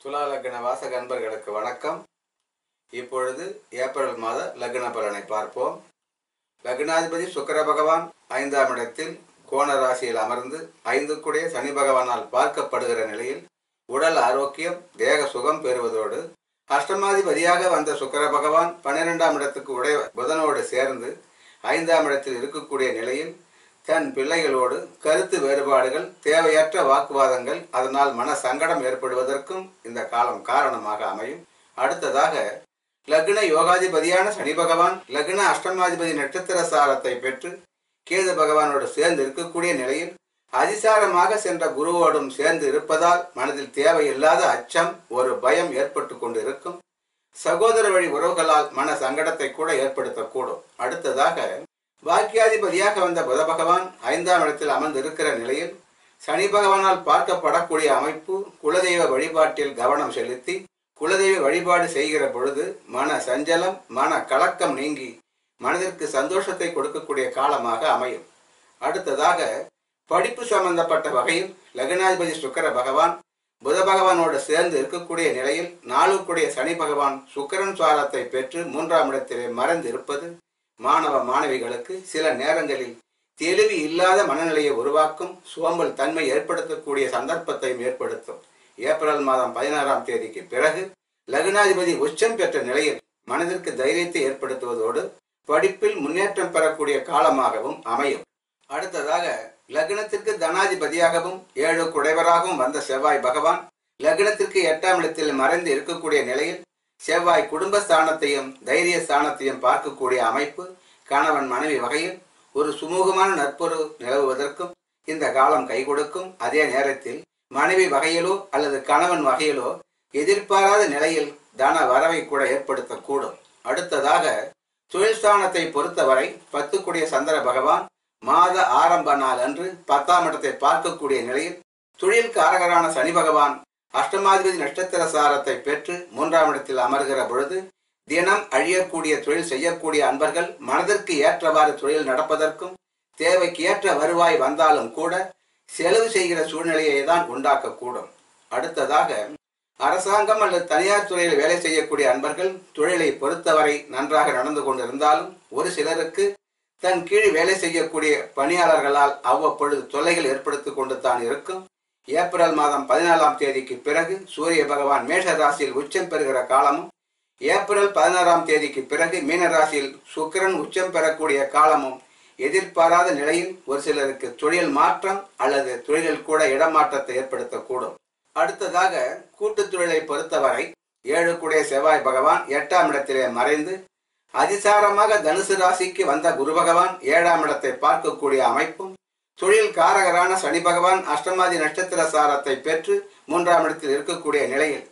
துலா லக்ன வாசக அன்பர்களுக்கு வணக்கம். இப்பொழுது ஏப்ரல் மாத லக்ன பலனை பார்ப்போம். லக்னாதிபதி சுக்கர பகவான் ஐந்தாம் இடத்தில் கோண ராசியில் அமர்ந்து ஐந்துக்குடைய சனி பகவானால் பார்க்கப்படுகிற நிலையில் உடல் ஆரோக்கியம் தேக சுகம் பெறுவதோடு அஷ்டமாதிபதியாக வந்த சுக்கர பகவான் பன்னிரெண்டாம் இடத்துக்கு உடைய புதனோடு சேர்ந்து ஐந்தாம் இடத்தில் இருக்கக்கூடிய நிலையில் தன் பிள்ளைகளோடு கருத்து வேறுபாடுகள் தேவையற்ற வாக்குவாதங்கள் அதனால் மன சங்கடம் ஏற்படுவதற்கும் இந்த காலம் காரணமாக அமையும். அடுத்ததாக லக்ன யோகாதிபதியான சனி பகவான் லக்ன அஷ்டமாதிபதி நட்சத்திர சாரத்தை பெற்று கேது பகவானோடு சேர்ந்து இருக்கக்கூடிய நிலையில் அதிசாரமாக சென்ற குருவோடும் சேர்ந்து இருப்பதால் மனதில் தேவையில்லாத அச்சம் ஒரு பயம் ஏற்பட்டு கொண்டு இருக்கும் சகோதர வழி உறவுகளால் மன சங்கடத்தை கூட ஏற்படுத்தக்கூடும். அடுத்ததாக பாக்கியாதிபதியாக வந்த புத பகவான் ஐந்தாம் இடத்தில் அமர்ந்து இருக்கிற நிலையில் சனி பகவானால் பார்க்கப்படக்கூடிய அமைப்பு குலதெய்வ வழிபாட்டில் கவனம் செலுத்தி குலதெய்வ வழிபாடு செய்கிற பொழுது மன சஞ்சலம் மன கலக்கம் நீங்கி மனதிற்கு சந்தோஷத்தை கொடுக்கக்கூடிய காலமாக அமையும். அடுத்ததாக படிப்பு சம்பந்தப்பட்ட வகையில் லக்னாதிபதி சுக்கர பகவான் புத பகவானோடு சேர்ந்து இருக்கக்கூடிய நிலையில் நாளுக்குடைய சனி பகவான் சுக்கரன் சுவாரத்தை பெற்று மூன்றாம் இடத்திலே மறைந்து இருப்பது மாணவ மாணவிகளுக்கு சில நேரங்களில் தெளிவு இல்லாத மனநிலையை உருவாக்கும் சோம்பல் தன்மை ஏற்படுத்தக்கூடிய சந்தர்ப்பத்தையும் ஏற்படுத்தும். ஏப்ரல் மாதம் பதினாறாம் தேதிக்கு பிறகு லக்னாதிபதி உச்சம் பெற்ற நிலையில் மனதிற்கு தைரியத்தை ஏற்படுத்துவதோடு படிப்பில் முன்னேற்றம் பெறக்கூடிய காலமாகவும் அமையும். அடுத்ததாக லக்னத்திற்கு தனாதிபதியாகவும் ஏழு குடைவராகவும் வந்த செவ்வாய் பகவான் லக்னத்திற்கு எட்டாம் இடத்தில் மறைந்து இருக்கக்கூடிய நிலையில் செவ்வாய் குடும்ப ஸ்தானத்தையும் தைரிய ஸ்தானத்தையும் பார்க்கக்கூடிய அமைப்பு கணவன் மனைவி வகையில் ஒரு சுமூகமான நட்புறவு நிலவுவதற்கும் இந்த காலம் கை கொடுக்கும். அதே நேரத்தில் மனைவி வகையிலோ அல்லது கணவன் வகையிலோ எதிர்பாராத நிலையில் தன வரவை கூட ஏற்படுத்தக்கூடும். அடுத்ததாக தொழில் ஸ்தானத்தை பொறுத்தவரை பத்துக்குடிய சந்திர பகவான் மாத ஆரம்ப நாள் அன்று பத்தாம் இடத்தை பார்க்கக்கூடிய நிலையில் தொழில் காரகரான சனி பகவான் அஷ்டமாதிபதி நட்சத்திர சாரத்தை பெற்று மூன்றாம் இடத்தில் அமர்கிற பொழுது தினம் அழியக்கூடிய தொழில் செய்யக்கூடிய அன்பர்கள் மனதிற்கு ஏற்றவாறு தொழில் நடப்பதற்கும் தேவைக்கு ஏற்ற வருவாய் வந்தாலும் கூட செலவு செய்கிற சூழ்நிலையை தான் உண்டாக்கக்கூடும். அடுத்ததாக அரசாங்கம் அல்லது தனியார் துறையில் வேலை செய்யக்கூடிய அன்பர்கள் தொழிலை பொறுத்தவரை நன்றாக நடந்து கொண்டிருந்தாலும் ஒரு சிலருக்கு தன் கீழ் வேலை செய்யக்கூடிய பணியாளர்களால் அவ்வப்பொழுது தொல்லைகள் ஏற்படுத்திக் கொண்டு தான் இருக்கும். ஏப்ரல் மாதம் பதினாலாம் தேதிக்கு பிறகு சூரிய பகவான் மேஷ ராசியில் உச்சம் பெறுகிற காலமும் ஏப்ரல் பதினாறாம் தேதிக்கு பிறகு மீன ராசியில் சுக்கிரன் உச்சம் பெறக்கூடிய காலமும் எதிர்பாராத நிலையில் ஒரு சிலருக்கு தொழில் மாற்றம் அல்லது தொழிலில் கூட இடமாற்றத்தை ஏற்படுத்தக்கூடும். அடுத்ததாக கூட்டுத் தொழிலை பொறுத்தவரை ஏழு குடைய செவ்வாய் பகவான் எட்டாம் இடத்திலே மறைந்து அதிசாரமாக தனுசு ராசிக்கு வந்த குரு பகவான் ஏழாம் இடத்தை பார்க்கக்கூடிய அமைப்பும் தொழில் காரகரான சனி பகவான் அஷ்டமாதி நட்சத்திர சாரத்தை பெற்று மூன்றாம் இடத்தில் இருக்கக்கூடிய நிலையில்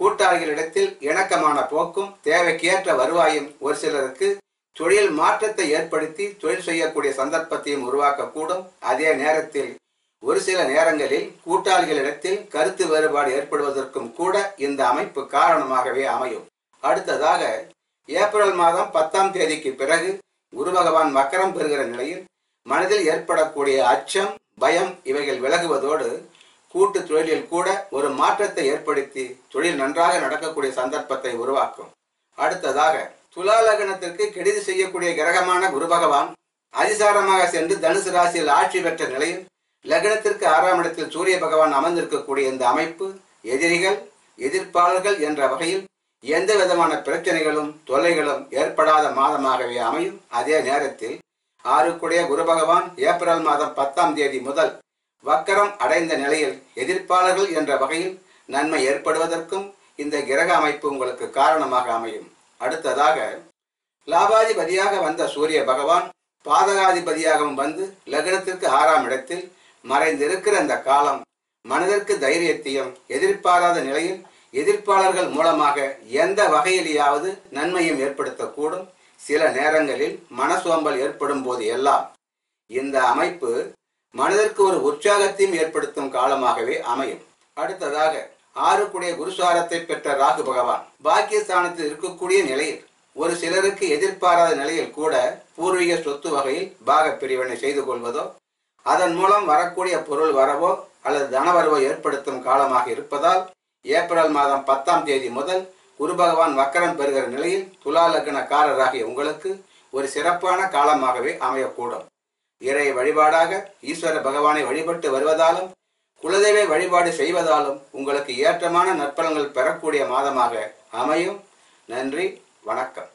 கூட்டாளிகளிடத்தில் இணக்கமான போக்கும் தேவைக்கேற்ற வருவாயும் ஒரு சிலருக்கு தொழில் மாற்றத்தை ஏற்படுத்தி தொழில் செய்யக்கூடிய சந்தர்ப்பத்தையும் உருவாக்கக்கூடும். அதே நேரத்தில் ஒரு சில நேரங்களில் கூட்டாளிகளிடத்தில் கருத்து வேறுபாடு ஏற்படுவதற்கும் கூட இந்த அமைப்பு காரணமாகவே அமையும். அடுத்ததாக ஏப்ரல் மாதம் பத்தாம் தேதிக்கு பிறகு குரு பகவான் மக்கரம் பெறுகிற நிலையில் மனதில் ஏற்படக்கூடிய அச்சம் பயம் இவைகள் விலகுவதோடு கூட்டு தொழிலில் கூட ஒரு மாற்றத்தை ஏற்படுத்தி தொழில் நன்றாக நடக்கக்கூடிய சந்தர்ப்பத்தை உருவாக்கும். அடுத்ததாக துலா லக்னத்திற்கு கெடுதி செய்யக்கூடிய கிரகமான குரு பகவான் அதிசாரமாக சென்று தனுசு ராசியில் ஆட்சி பெற்ற நிலையில் லக்னத்திற்கு ஆறாம் இடத்தில் சூரிய பகவான் அமர்ந்திருக்கக்கூடிய இந்த அமைப்பு எதிரிகள் எதிர்ப்பாளர்கள் என்ற வகையில் எந்த விதமான பிரச்சனைகளும் தொல்லைகளும் ஏற்படாத மாதமாகவே அமையும். அதே நேரத்தில் ஆறுக்குடைய குரு பகவான் ஏப்ரல் மாதம் பத்தாம் தேதி முதல் வக்கரம் அடைந்த நிலையில் எதிர்ப்பாளர்கள் என்ற வகையில் நன்மை ஏற்படுவதற்கும் இந்த கிரக அமைப்பு உங்களுக்கு காரணமாக அமையும். அடுத்ததாக லாபாதிபதியாக வந்த சூரிய பகவான் பாதகாதிபதியாகவும் வந்து லக்னத்திற்கு ஆறாம் இடத்தில் மறைந்திருக்கிற அந்த காலம் மனதிற்கு தைரியத்தையும் எதிர்பாராத நிலையில் எதிர்ப்பாளர்கள் மூலமாக எந்த வகையிலேயாவது நன்மையும் ஏற்படுத்தக்கூடும். சில நேரங்களில் மனசோம்பல் ஏற்படும் போது எல்லாம் இந்த அமைப்பு மனதிற்கு ஒரு உற்சாகத்தையும் ஏற்படுத்தும் காலமாகவே அமையும். அடுத்ததாக ஆறுக்குடைய குருசாரத்தை பெற்ற ராகு பகவான் பாக்கியஸ்தானத்தில் இருக்கக்கூடிய நிலையில் ஒரு சிலருக்கு எதிர்பாராத நிலையில் கூட பூர்வீக சொத்து வகையில் பாக பிரிவினை செய்து கொள்வதோ அதன் மூலம் வரக்கூடிய பொருள் வரவோ அல்லது தனவரவோ ஏற்படுத்தும் காலமாக இருப்பதால் ஏப்ரல் மாதம் பத்தாம் தேதி முதல் குரு பகவான் வக்கரம் பெறுகிற நிலையில் துலா லக்னக்காரராகிய உங்களுக்கு ஒரு சிறப்பான காலமாகவே அமையக்கூடும். இறை வழிபாடாக ஈஸ்வர பகவானை வழிபட்டு வருவதாலும் குலதெய்வ வழிபாடு செய்வதாலும் உங்களுக்கு ஏற்றமான நற்பலன்கள் பெறக்கூடிய மாதமாக அமையும். நன்றி வணக்கம்.